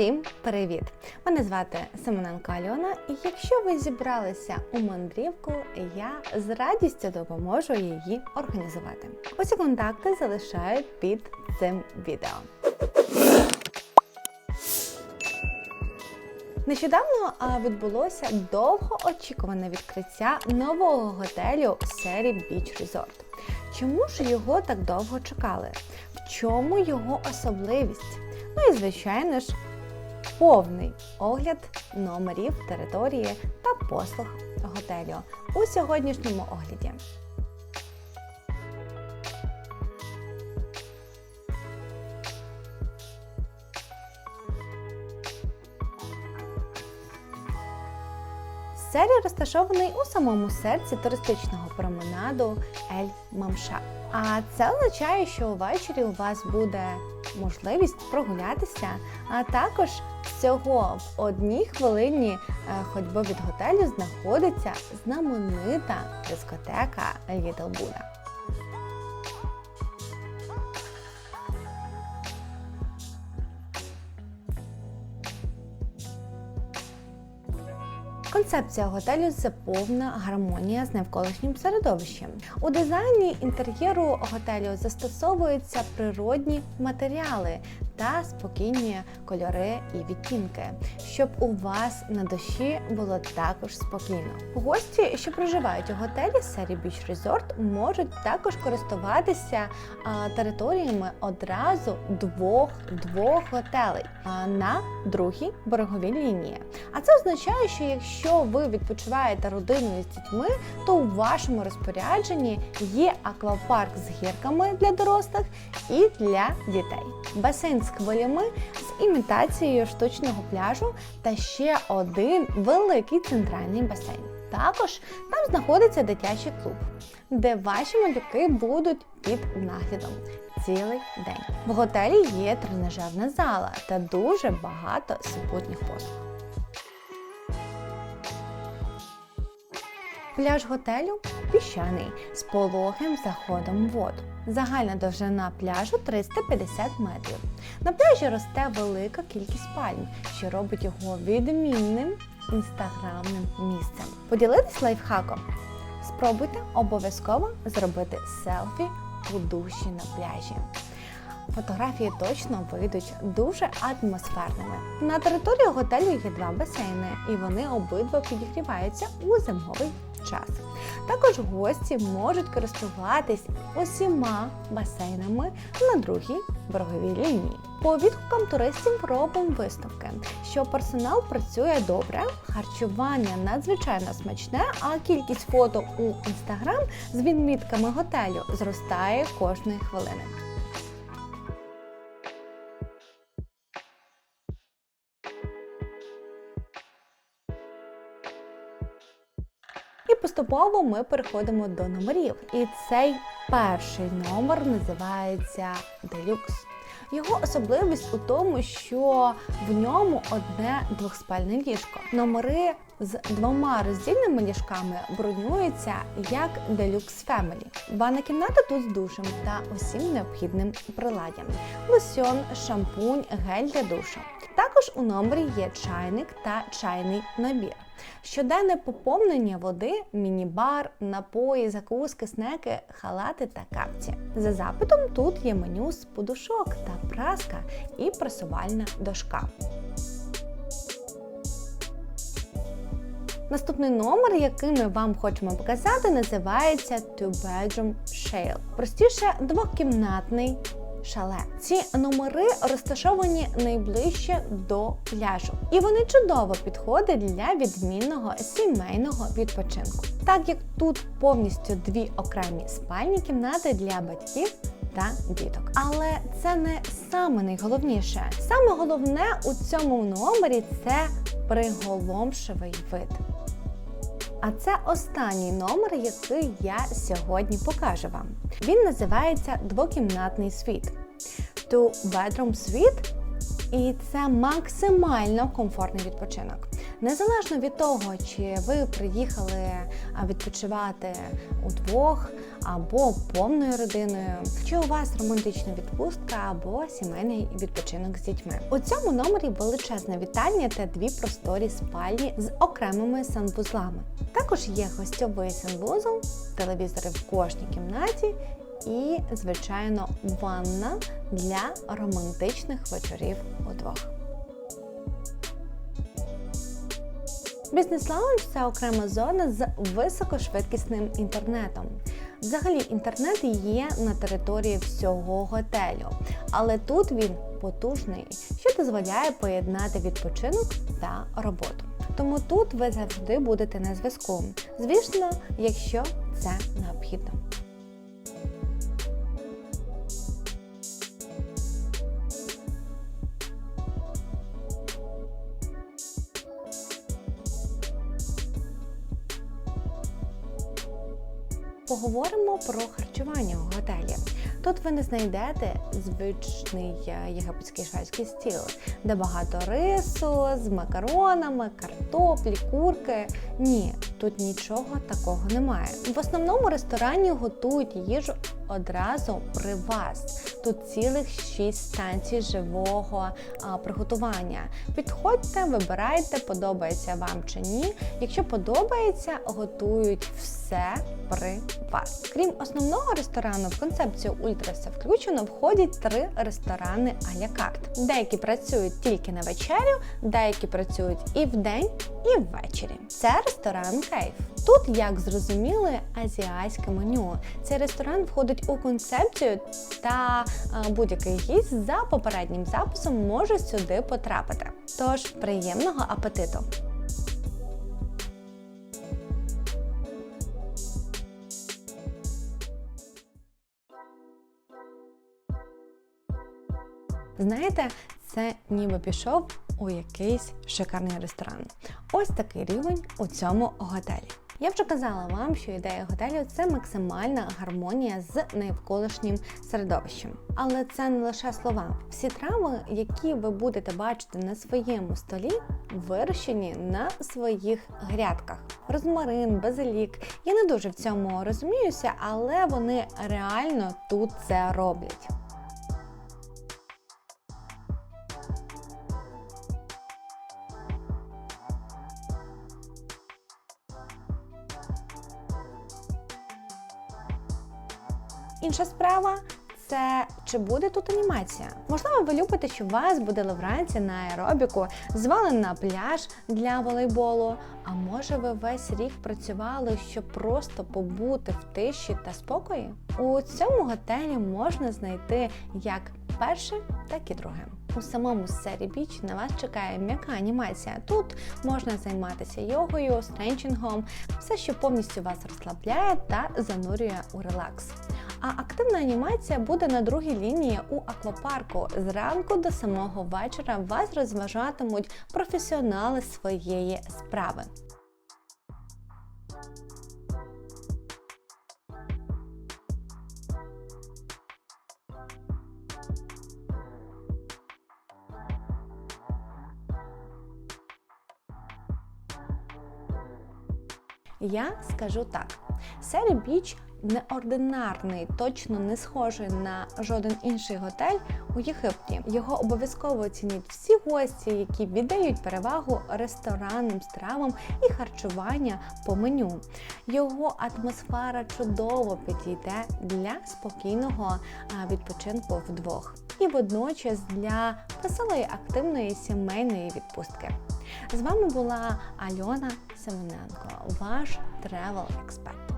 Всім привіт! Мене звати Семененко Альона, і якщо ви зібралися у мандрівку, я з радістю допоможу її організувати. Усі контакти залишаю під цим відео. Нещодавно відбулося довгоочікуване відкриття нового готелю серії Beach Resort. Чому ж його так довго чекали? В чому його особливість? Ну і звичайно ж, повний огляд номерів, території та послуг готелю у сьогоднішньому огляді. Серія розташований у самому серці туристичного променаду Ель Мамша. А це означає, що ввечері у вас буде можливість прогулятися, а також всього в одній хвилині е, ходьби від готелю знаходиться знаменита дискотека Little Buddha. Концепція готелю це повна гармонія з навколишнім середовищем. У дизайні інтер'єру готелю застосовуються природні матеріали та спокійні кольори і відтінки, щоб у вас на душі було також спокійно. Гості, що проживають у готелі серії Beach Resort, можуть також користуватися а, територіями одразу двох двох готелей а, на другій береговій лінії. А це означає, що якщо ви відпочиваєте родиною з дітьми, то у вашому розпорядженні є аквапарк з гірками для дорослих і для дітей. Басейн з хвилями з імітацією штучного пляжу та ще один великий центральний басейн. Також там знаходиться дитячий клуб, де ваші малюки будуть під наглядом цілий день. В готелі є тренажерна зала та дуже багато супутніх послуг. Пляж готелю піщаний з пологим заходом в воду. Загальна довжина пляжу 350 метрів. На пляжі росте велика кількість пальм, що робить його відмінним інстаграмним місцем. Поділитись лайфхаком. Спробуйте обов'язково зробити селфі у душі на пляжі. Фотографії точно вийдуть дуже атмосферними. На території готелю є два басейни, і вони обидва підігріваються у зимовий час. Також гості можуть користуватись усіма басейнами на другій береговій лінії. По відгукам туристів робимо висновки, що персонал працює добре, харчування надзвичайно смачне, а кількість фото у інстаграм з відмітками готелю зростає кожної хвилини. Поступово ми переходимо до номерів. І цей перший номер називається Делюкс. Його особливість у тому, що в ньому одне двохспальне ліжко. Номери з двома роздільними ліжками бронюються як Deluxe Family. Ванна кімната тут з душем та усім необхідним приладдям. Лосьон, шампунь, гель для душу. Також у номері є чайник та чайний набір. Щоденне поповнення води, міні-бар, напої, закуски, снеки, халати та капці. За запитом тут є меню з подушок та праска і пресувальна дошка. Наступний номер, який ми вам хочемо показати, називається Two Bedroom Shale. Простіше двокімнатний шале. Ці номери розташовані найближче до пляжу, і вони чудово підходять для відмінного сімейного відпочинку. Так як тут повністю дві окремі спальні кімнати для батьків. Та діток. Але це не саме найголовніше. Саме головне у цьому номері це приголомшивий вид. А це останній номер, який я сьогодні покажу вам. Він називається двокімнатний світ. Two Bedroom Suite і це максимально комфортний відпочинок. Незалежно від того, чи ви приїхали відпочивати удвох, або повною родиною, чи у вас романтична відпустка або сімейний відпочинок з дітьми. У цьому номері величезна вітальня та дві просторі спальні з окремими санвузлами. Також є гостьовий санвузол, телевізори в кожній кімнаті і, звичайно, ванна для романтичних вечорів удвох. Бізнес-лаунж це окрема зона з високошвидкісним інтернетом. Взагалі, інтернет є на території всього готелю, але тут він потужний, що дозволяє поєднати відпочинок та роботу. Тому тут ви завжди будете на зв'язку. Звісно, якщо це необхідно. Поговоримо про харчування у готелі. Тут ви не знайдете звичний е, єгипетський шведський стіл, де багато рису з макаронами, картоплі, курки. Ні, тут нічого такого немає. В основному ресторані готують їжу одразу при вас. Тут цілих 6 станцій живого а, приготування. Підходьте, вибирайте, подобається вам чи ні. Якщо подобається, готують все при вас. Крім основного ресторану, в концепцію ультра все включено входять три ресторани а-ля карт. Деякі працюють тільки на вечерю, деякі працюють і вдень, і ввечері. Це ресторан Кейф. Тут, як зрозуміли, азіатське меню. Цей ресторан входить у концепцію, та е, будь-який гість за попереднім записом може сюди потрапити. Тож приємного апетиту! Знаєте, це ніби пішов у якийсь шикарний ресторан. Ось такий рівень у цьому готелі. Я вже казала вам, що ідея готелю це максимальна гармонія з навколишнім середовищем. Але це не лише слова. Всі трави, які ви будете бачити на своєму столі, вирощені на своїх грядках. Розмарин, базилік. Я не дуже в цьому розуміюся, але вони реально тут це роблять. Інша справа. Це чи буде тут анімація? Можливо, ви любите, що вас будили вранці на аеробіку, звали на пляж для волейболу. А може ви весь рік працювали, щоб просто побути в тиші та спокої? У цьому готелі можна знайти як перше, так і друге. У самому сері біч на вас чекає м'яка анімація. Тут можна займатися йогою, стренчингом, все, що повністю вас розслабляє та занурює у релакс. А активна анімація буде на другій лінії у аквапарку. Зранку до самого вечора вас розважатимуть професіонали своєї справи. Я скажу так: Сері Біч неординарний, точно не схожий на жоден інший готель у Єгипті. Його обов'язково оцінюють всі гості, які віддають перевагу ресторанним стравам і харчування по меню. Його атмосфера чудово підійде для спокійного відпочинку вдвох. І водночас для веселої активної сімейної відпустки. З вами була Альона Семененко, ваш тревел експерт.